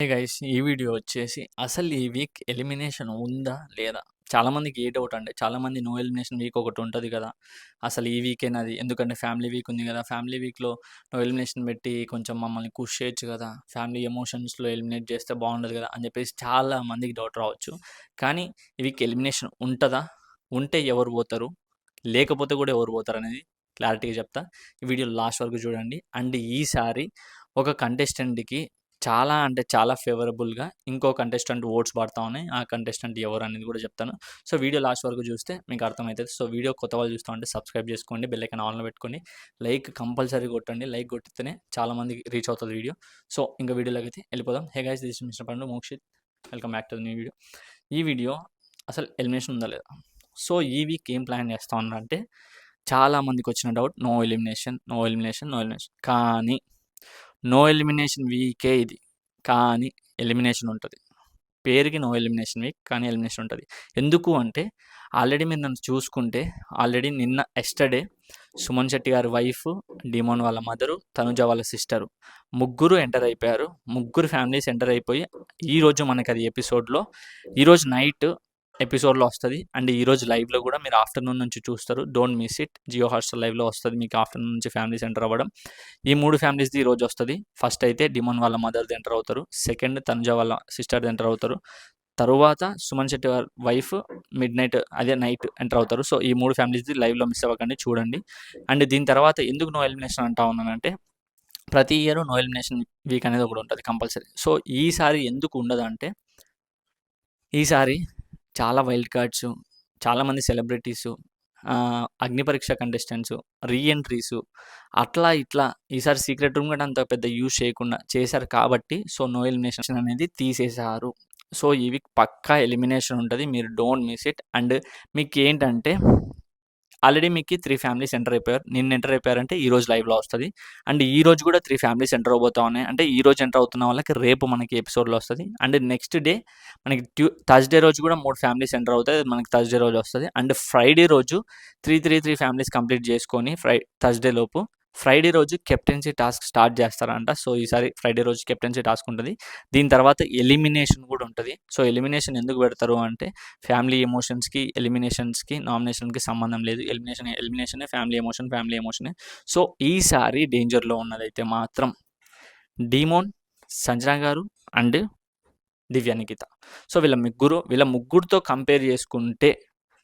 Guys ఈ video వచ్చేసి అసలు ఈ వీక్ ఎలిమినేషన్ ఉందా లేదా? చాలామందికి ఏ డౌట్ అంటే చాలామంది నో ఎలిమినేషన్ వీక్ ఒకటి ఉంటుంది కదా. అసలు ఈ వీక్ అది ఎందుకంటే ఫ్యామిలీ వీక్ ఉంది కదా. ఫ్యామిలీ వీక్లో నో ఎలిమినేషన్ పెట్టి కొంచెం మమ్మల్ని కుష్ చేయొచ్చు కదా. ఫ్యామిలీ ఎమోషన్స్లో ఎలిమినేట్ చేస్తే బాగుండదు కదా అని చెప్పేసి చాలా మందికి డౌట్ రావచ్చు. కానీ ఈ వీక్ ఎలిమినేషన్ ఉంటుందా? ఉంటే ఎవరు పోతారు? లేకపోతే కూడా ఎవరు పోతారు అనేది క్లారిటీగా చెప్తా. ఈ వీడియో లాస్ట్ వరకు చూడండి. అండ్ ఈసారి ఒక కంటెస్టెంట్కి చాలా అంటే చాలా ఫేవరబుల్గా ఇంకో కంటెస్టెంట్ ఓట్స్ పడతా ఉన్నాయి. ఆ కంటెస్టెంట్ ఎవరు అనేది కూడా చెప్తాను. సో వీడియో లాస్ట్ వరకు చూస్తే మీకు అర్థమవుతుంది. సో వీడియో కొత్త వాళ్ళు చూస్తూ ఉంటే సబ్స్క్రైబ్ చేసుకోండి. బెల్ ఐకాన్ ఆన్లో పెట్టుకోండి. లైక్ కంపల్సరీ కొట్టండి. లైక్ కొట్టితేనే చాలామందికి రీచ్ అవుతుంది వీడియో. సో ఇంకా వీడియోలోకి అయితే వెళ్ళిపోదాం. హే guys this mister Pandu Mokshith. Welcome back to new video. ఈ వీడియో అసలు ఎలిమినేషన్ ఉందా లేదా? సో ఈ వీక్ ఏం ప్లాన్ చేస్తా ఉన్నారంటే చాలా మందికి వచ్చిన doubt no elimination no elimination no elimination. కానీ నో ఎలిమినేషన్ వీకే ఇది. కానీ ఎలిమినేషన్ ఉంటుంది. పేరుకి నో ఎలిమినేషన్ వీక్ కానీ ఎలిమినేషన్ ఉంటుంది. ఎందుకు అంటే ఆల్రెడీ మీరు నన్ను చూసుకుంటే ఆల్రెడీ నిన్న ఎస్టర్డే సుమన్ శెట్టి గారి వైఫ్ డిమోన్ వాళ్ళ మదరు తనుజ వాళ్ళ సిస్టరు ముగ్గురు ఎంటర్ అయిపోయారు. ముగ్గురు ఫ్యామిలీస్ ఎంటర్ అయిపోయి ఈరోజు మనకి అది ఎపిసోడ్లో ఈరోజు నైట్ ఎపిసోడ్లో వస్తుంది. అండ్ ఈరోజు లైవ్లో కూడా మీరు ఆఫ్టర్నూన్ నుంచి చూస్తారు. Don't miss it. Jio Hotstar లైవ్లో వస్తుంది. మీకు ఆఫ్టర్నూన్ నుంచి ఫ్యామిలీస్ ఎంటర్ అవ్వడం. ఈ మూడు ఫ్యామిలీస్ది ఈరోజు వస్తుంది. ఫస్ట్ అయితే డిమోన్ వాళ్ళ మదర్ది ఎంటర్ అవుతారు. సెకండ్ తనుజ వాళ్ళ సిస్టర్ది ఎంటర్ అవుతారు. తరువాత Suman Shetty wife midnight అదే నైట్ ఎంటర్ అవుతారు. సో ఈ మూడు ఫ్యామిలీస్ది లైవ్లో మిస్ అవ్వకండి. చూడండి. అండ్ దీని తర్వాత ఎందుకు నో ఎలిమినేషన్ అంటా ఉన్నానంటే ప్రతి ఇయర్ నో ఎలిమినేషన్ వీక్ అనేది ఒకటి ఉంటుంది కంపల్సరీ. సో ఈసారి ఎందుకు ఉండదు అంటే ఈసారి చాలా వైల్డ్ కార్డ్స్ చాలామంది సెలబ్రిటీసు అగ్నిపరీక్ష కంటెస్టెంట్స్ రీఎంట్రీస్ అట్లా ఇట్లా ఈసారి సీక్రెట్ రూమ్ కూడా అంత పెద్ద యూజ్ చేయకుండా చేశారు కాబట్టి సో నో ఎలిమినేషన్ అనేది తీసేశారు. సో ఈ వీక్ పక్కా ఎలిమినేషన్ ఉంటుంది మీరు డోంట్ మిస్ ఇట్. అండ్ మీకు ఏంటంటే ఆల్రెడీ మీకు త్రీ ఫ్యామిలీస్ ఎంటర్ అయిపోయారు. నిన్న ఎంటర్ అయిపోయారంటే ఈ రోజు లైవ్లో వస్తుంది. అండ్ ఈ రోజు కూడా త్రీ ఫ్యామిలీస్ ఎంటర్ అవబోతా ఉన్నాయి. అంటే ఈ రోజు ఎంటర్ అవుతున్న వాళ్ళకి రేపు మనకి ఎపిసోడ్లో వస్తుంది. అండ్ నెక్స్ట్ డే మనకి ట్యూ థర్స్డే రోజు కూడా మూడు ఫ్యామిలీస్ ఎంటర్ అవుతాయి. మనకి థర్స్డే రోజు వస్తుంది. అండ్ ఫ్రైడే రోజు three three three families complete చేసుకొని ఫ్రై థర్స్డే లోపు ఫ్రైడే రోజు కెప్టెన్సీ టాస్క్ స్టార్ట్ చేస్తారంట. సో ఈసారి ఫ్రైడే రోజు కెప్టెన్సీ టాస్క్ ఉంటుంది. దీని తర్వాత ఎలిమినేషన్ కూడా ఉంటుంది. సో ఎలిమినేషన్ ఎందుకు పెడతారు అంటే ఫ్యామిలీ ఎమోషన్స్కి ఎలిమినేషన్స్కి నామినేషన్కి సంబంధం లేదు. ఎలిమినేషన్ ఎలిమినేషనే ఫ్యామిలీ ఎమోషన్ ఫ్యామిలీ ఎమోషనే సో ఈసారి డేంజర్లో ఉన్నదైతే మాత్రం డీమోన్ సంజనా గారు అండ్ దివ్య నిఖిత. సో వీళ్ళ ముగ్గురు వీళ్ళ ముగ్గురితో కంపేర్ చేసుకుంటే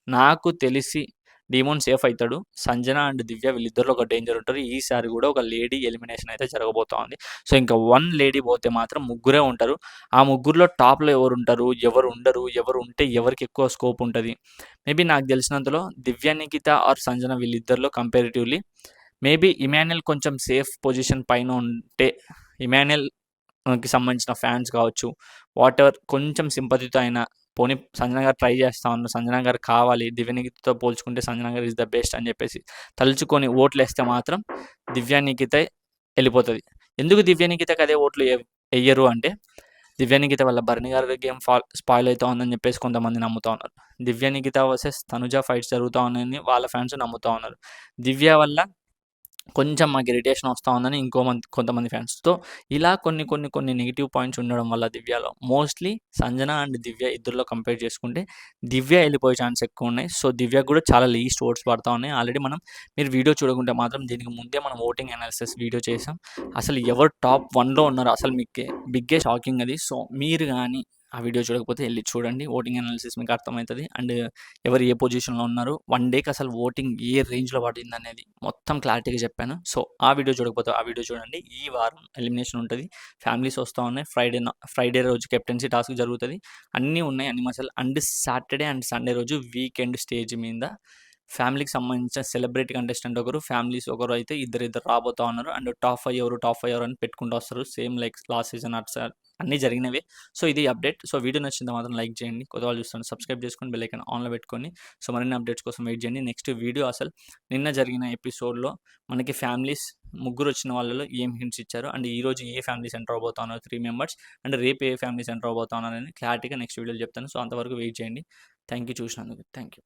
నాకు తెలిసి డీమోన్ సేఫ్ అవుతాడు. సంజన అండ్ దివ్య వీళ్ళిద్దరిలో ఒక డేంజర్ ఉంటారు ఈసారి కూడా ఒక లేడీ ఎలిమినేషన్ అయితే జరగబోతోంది. సో ఇంకా వన్ లేడీ పోతే మాత్రం ముగ్గురే ఉంటారు. ఆ ముగ్గురులో టాప్లో ఎవరు ఉంటారు? ఎవరు ఉండరు? ఎవరు ఉంటే ఎవరికి ఎక్కువ స్కోప్ ఉంటుంది? మేబీ నాకు తెలిసినంతలో దివ్య నిఖిత ఆర్ సంజన వీళ్ళిద్దరిలో కంపారిటివ్లీ మేబీ ఇమాన్యుల్ కొంచెం సేఫ్ పొజిషన్ పైన ఉంటే ఇమాన్యుల్కి సంబంధించిన ఫ్యాన్స్ కావచ్చు. వాట్ ఎవర్ కొంచెం సింపతితో అయినా పోనీ సంజన గారు ట్రై చేస్తా ఉన్నారు సంజన గారు కావాలి దివ్యనికితో పోల్చుకుంటే సంజన గారు ఇస్ ద బెస్ట్ అని చెప్పేసి తలుచుకొని ఓట్లు వేస్తే మాత్రం దివ్యానికిత వెళ్ళిపోతుంది. ఎందుకు దివ్యానికితకి అదే ఓట్లు వెయ్యరు అంటే దివ్యానికిత వల్ల భరణి గారి గేమ్ ఫాల్ స్పాయిల్ అవుతా ఉందని చెప్పేసి కొంతమంది నమ్ముతా ఉన్నారు. దివ్యానికిత వర్సెస్ తనుజ ఫైట్స్ జరుగుతూ ఉన్నాయని వాళ్ళ ఫ్యాన్స్ నమ్ముతా ఉన్నారు. దివ్య వల్ల కొంచెం మాకు ఇరిటేషన్ వస్తూ ఉందని ఇంకో మంది కొంతమంది ఫ్యాన్స్తో ఇలా కొన్ని కొన్ని కొన్ని నెగిటివ్ పాయింట్స్ ఉండడం వల్ల దివ్యలో. మోస్ట్లీ సంజన అండ్ దివ్య ఇద్దరులో కంపేర్ చేసుకుంటే దివ్య వెళ్ళిపోయే ఛాన్స్ ఎక్కువ ఉన్నాయి. సో దివ్య కూడా చాలా లీస్ట్ ఓట్స్ పడతా ఉన్నాయి. ఆల్రెడీ మనం మీరు వీడియో చూడకుంటే మాత్రం దీనికి ముందే మనం ఓటింగ్ అనాలిసిస్ వీడియో చేసాం. అసలు ఎవరు టాప్ వన్లో ఉన్నారు అసలు మీకు బిగ్గే షాకింగ్ అది. సో మీరు కానీ ఆ వీడియో చూడకపోతే వెళ్ళి చూడండి. ఓటింగ్ అనాలిసిస్ మీకు అర్థమవుతుంది. అండ్ ఎవరు ఏ పొజిషన్లో ఉన్నారు వన్ డేకి అసలు ఓటింగ్ ఏ రేంజ్లో పడింది అనేది మొత్తం క్లారిటీగా చెప్పాను. సో ఆ వీడియో చూడకపోతే ఆ వీడియో చూడండి. ఈ వారం ఎలిమినేషన్ ఉంటుంది. ఫ్యామిలీస్ వస్తూ ఉన్నాయి. ఫ్రైడే ఫ్రైడే రోజు కెప్టెన్సీ టాస్క్ జరుగుతుంది. అన్నీ ఉన్నాయి అన్ని మసాలు అండ్ సాటర్డే అండ్ సండే రోజు వీకెండ్ స్టేజ్ మీద ఫ్యామిలీకి సంబంధించిన సెలబ్రిటీ కంటెస్టెంట్ ఒకరు ఫ్యామిలీస్ ఒకరు అయితే ఇద్దరు ఇద్దరు రాబోతా ఉన్నారు. అండ్ టాప్ ఫైవ్ ఎవరు టాప్ ఫైవ్ ఎవరు అని పెట్టుకుంటూ వస్తారు. సేమ్ లైక్ లాస్ట్ సీజన్ అట్లా అన్నీ జరిగినవే. సో ఇది అప్డేట్. సో వీడియో నచ్చింది మాత్రం లైక్ చేయండి. కొత్త వాళ్ళు చూస్తాను సబ్స్క్రైబ్ చేసుకొని బెల్లైకన్ ఆన్లో పెట్టుకొని సో మరిన్ని అప్డేట్స్ కోసం వెయిట్ చేయండి. నెక్స్ట్ వీడియో అసలు నిన్న జరిగిన ఎపిసోడ్లో మనకి ఫ్యామిలీస్ ముగ్గురు వచ్చిన వాళ్ళలో ఏం హింట్స్ ఇచ్చారు? అండ్ ఈ రోజు ఏ ఫ్యామిలీస్ సెంటర్ అవబోతా ఉన్నారు త్రీ మెంబర్స్? అండ్ రేపు ఏ ఫ్యామిలీస్ సెంటర్ అవబోతా ఉన్నారని క్లారిటీగా నెక్స్ట్ వీడియోలో చెప్తాను. సో అంతవరకు వెయిట్ చేయండి. థ్యాంక్ యూ చూసినందుకు. Thank you